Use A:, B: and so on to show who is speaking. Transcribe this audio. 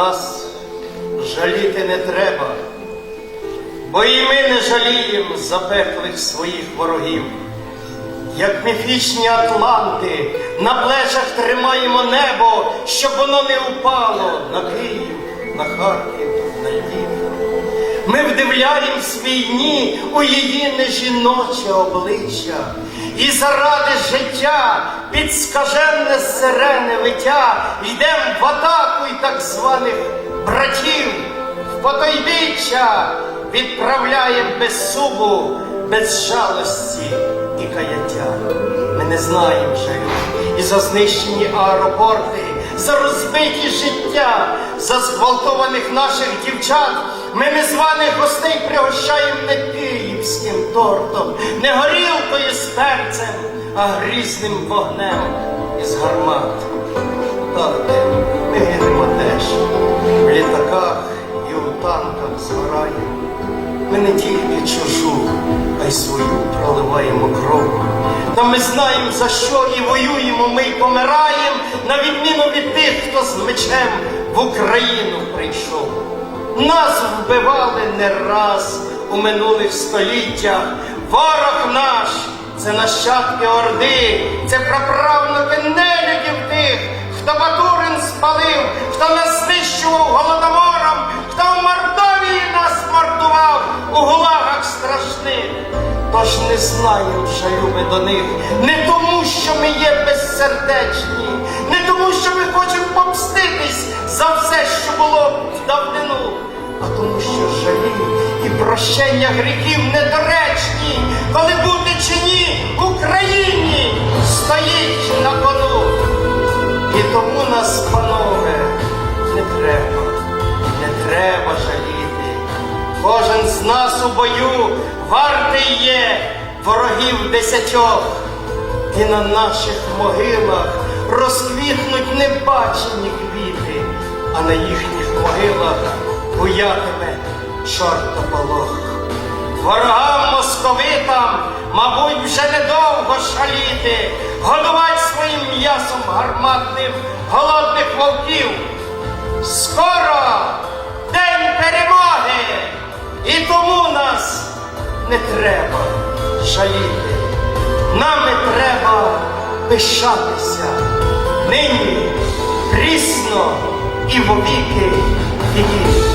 A: Нас жаліти не треба, бо і ми не жаліємо запеклих своїх ворогів. Як міфічні атланти на плечах тримаємо небо, щоб воно не впало на Київ, на Харків, на Львів. Ми вдивляємось війні у її нежіноче обличчя, і заради життя під скаженне сирене виття йдем в атаку й так званих братів, в потойбіччя відправляєм без субу, без жалості і каяття. Ми не знаємо жалю і за знищені аеропорти, за розбиті життя, за зґвалтованих наших дівчат. Ми незваних гостей пригощаємо не київським тортом, не горілкою з перцем, а грізним вогнем із гармат. Так, ми гинемо теж в літаках і у танках згораємо. Ми не тільки чужу, а й свою проливаємо кров. Та ми знаємо, за що і воюємо, ми й помираємо, на відміну від тих, хто з мечем в Україну прийшов. Нас вбивали не раз у минулих століттях. Ворог наш це нащадки Орди, це праправнуки нелюдів тих, хто Батурин спалив, хто нас знищував голодомором, хто в Мордовії нас мордував у гулагах страшних. Тож не знаємо ми до них, не тому, що ми є безсердечні, тому, і прощення гріхів недоречні, коли бути чи ні Україні стоїть на кону. І тому нас, панове, не треба, не треба жаліти. Кожен з нас у бою вартий є ворогів десятьох. І на наших могилах розквітнуть небачені квіти, а на їхніх могилах буятиме чортополох. Ворогам московитам, мабуть, вже недовго шаліти, годувати своїм м'ясом гарматним голодних вовків. Скоро день перемоги, і тому нас не треба жаліти. Нами треба пишатися нині, прісно і вовіки віків.